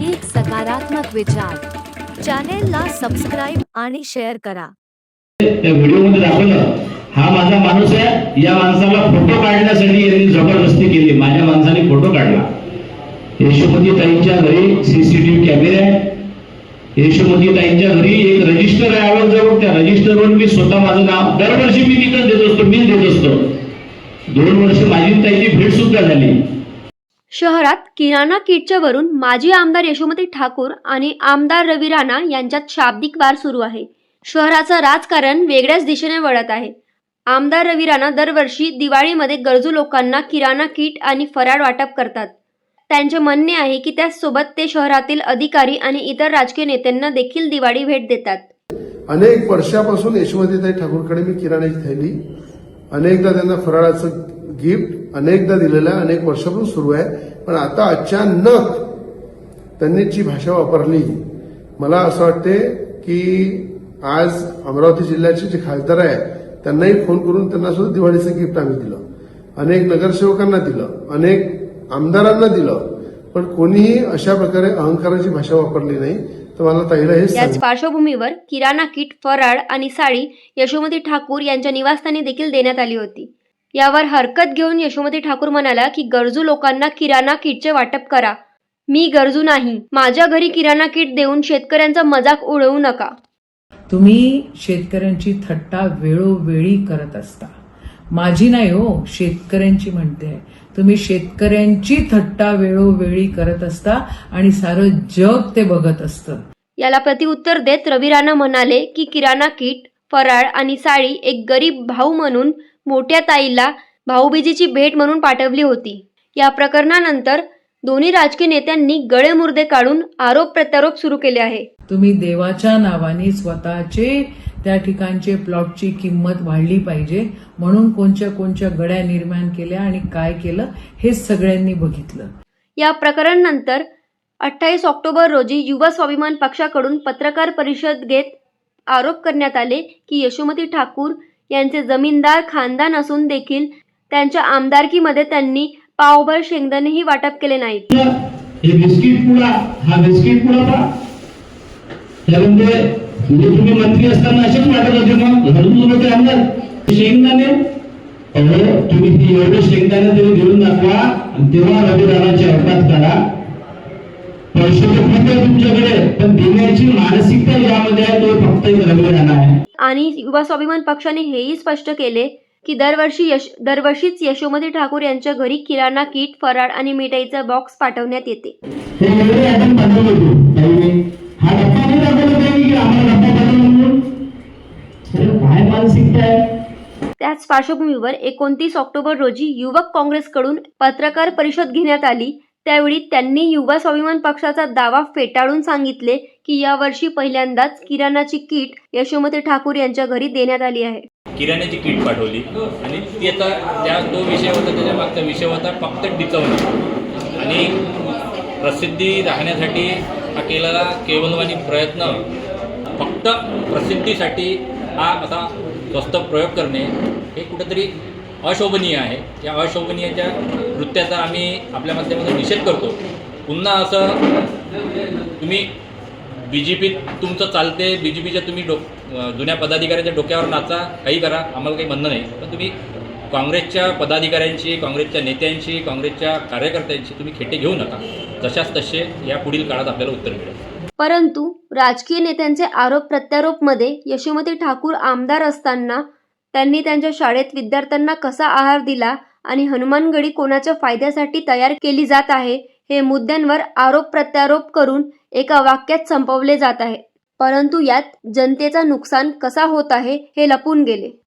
एक सकारात्मक विचार. चॅनेलला सबस्क्राईब आणि शेअर करा. त्या व्हिडिओमध्ये दाखवलं हा माझा माणूस आहे या माणसाला फोटो काढण्यासाठी यांनी जबरदस्ती केली माझ्या माणसाने फोटो काढला. यशोमती ताईंच्या घरी सीसीटीव्ही कॅमेरे आहे. यशोमती ताईंच्या घरी एक रजिस्टर आहे आवडजवळ त्या रजिस्टरवर मी स्वतः माझं नाव दरवर्षी मी तिथं देत असतो बिल देत असतो. दोन वर्ष माझी आणि ताईची भेट सुद्धा झाली. शहरात किराणा किटच्या वरून माजी आमदार यशोमती ठाकूर आणि आमदार रवी राणा यांच्यात शाब्दिक वार सुरू आहे. शहराचं राजकारण वेगळ्याच दिशेने वळत आहे. आमदार रवी राणा दरवर्षी दिवाळीमध्ये गरजू लोकांना किराणा किट आणि फराळ वाटप करतात. त्यांचे म्हणणे आहे की त्याचसोबत ते शहरातील अधिकारी आणि इतर राजकीय नेत्यांना देखील दिवाळी भेट देतात. अनेक वर्षापासून यशोमतीताई ठाकूरकडे मी किराण्याची थैली अनेकदा त्यांना फराळाचं गिफ्ट अनेकदा दिलेलं आहे अनेक वर्षापासून सुरू आहे. पण आता अचानक त्यांनी जी भाषा वापरली मला असं वाटते की आज अमरावती जिल्ह्याचे जे खासदार आहे त्यांनाही फोन करून त्यांना सुद्धा दिवाळीचं गिफ्ट आम्ही दिलं. अनेक नगरसेवकांना दिलं अनेक आमदारांना दिलं पण कोणीही अशा प्रकारे अहंकाराची भाषा वापरली नाही. तर मला ताईला हे याच पार्श्वभूमीवर किराणा किट फराळ आणि साडी यशोमती ठाकूर यांच्या निवासस्थानी देखील देण्यात आली होती. यावर हरकत घेऊन यशोमती ठाकूर म्हणाला की गरजू लोकांना किराणा किटचे वाटप करा. मी गरजू नाही. माझ्या घरी किराणा किट देऊन शेतकऱ्यांचा मजाक उडवू नका. तुम्ही शेतकऱ्यांची थट्टा वेळोवेळी करत असता. माझी नाही हो शेतकऱ्यांची म्हणते. तुम्ही शेतकऱ्यांची थट्टा वेळोवेळी करत असता आणि सारं जग ते बघत असतं. याला प्रतिउत्तर देत रवी राणा म्हणाले की किराणा किट फराळ आणि साडी एक गरीब भाऊ म्हणून मोठ्या ताईला भाऊबीजेची भेट म्हणून पाठवली होती. या प्रकरणानंतर दोन्ही राजकीय नेत्यांनी गळे मुर्दे काढून आरोप प्रत्यारोप सुरू केले आहे. तुम्ही देवाच्या नावाने स्वतःचे त्या ठिकाणचे प्लॉटची किंमत वाढली पाहिजे म्हणून कोणच्या कोणच्या गड्या निर्माण केल्या आणि काय केलं हे सगळ्यांनी बघितलं. या प्रकरणानंतर अठ्ठावीस ऑक्टोबर रोजी युवा स्वाभिमान पक्षाकडून पत्रकार परिषद घेत आरोप करण्यात आले की यशोमती ठाकूर यांचे जमीनदार खानदान असून देखील त्यांच्या आमदारकीमध्ये त्यांनी पावभर शेंगदाणेही वाटप केले नाही हे बिस्किट पुडा हा बिस्किट पुडा पहा. त्यामध्ये म्हणजे तुम्ही मंत्री असताना असेच वाटत होते मग घरून होते आमदार शेंगदाणे अहो तुम्ही हे एवढे शेंगदाणे तरी देऊन दाखवा तेव्हा रविदानाची अवकात करा पैसे तर खूप आहे तुमच्याकडे पण देण्याची मानसिकता यामध्ये आहे तो फक्त एक रविदाना आहे. आणि युवा स्वाभिमान पक्षाने हेही स्पष्ट केले की दरवर्षी यश दरवर्षीच यशोमती ठाकूर यांच्या घरी किराणा किट फराळ आणि मिठाईचा बॉक्स पाठवण्यात येते. त्याच पार्श्वभूमीवर एकोणतीस ऑक्टोबर रोजी युवक काँग्रेसकडून पत्रकार परिषद घेण्यात आली. त्यावेळी त्यांनी युवा स्वाभिमान पक्षाचा दावा फेटाळून सांगितले की यावर्षी पहिल्यांदाच किराणाची किट यशोमती ठाकूर यांच्या घरी देण्यात आली आहे. किराण्याची किट पाठवली आणि ती आता त्या तो विषय होता त्याच्या मागचा विषय होता फक्त डिचवणे. आणि प्रसिद्धी राहण्यासाठी हा केलेला केवलवाणी प्रयत्न फक्त प्रसिद्धीसाठी हा असा स्वस्त प्रयोग करणे हे कुठंतरी अशोभनीय आहे. या अशोभनीयच्या कृत्याचा आम्ही आपल्या माध्यमातून निषेध करतो. पुन्हा असं तुम्ही बी जे पी तुमचं चालते बी जे पीच्या तुम्ही डो जुन्या पदाधिकाऱ्यांच्या डोक्यावर नाचा काही करा आम्हाला काही म्हणणं नाही. पण तुम्ही काँग्रेसच्या पदाधिकाऱ्यांशी काँग्रेसच्या नेत्यांशी काँग्रेसच्या कार्यकर्त्यांशी तुम्ही खेटे घेऊ नका. जशाच तसे या पुढील काळात आपल्याला उत्तर मिळेल. परंतु राजकीय नेत्यांचे आरोप प्रत्यारोपमध्ये यशोमती ठाकूर आमदार असताना त्यांनी त्यांच्या शाळेत विद्यार्थ्यांना कसा आहार दिला आणि हनुमानगडी कोणाच्या फायद्यासाठी तयार केली जात आहे हे मुद्द्यांवर आरोप प्रत्यारोप करून एका वाक्यात संपवले जात आहे. परंतु यात जनतेचा नुकसान कसा होत आहे हे लपून गेले.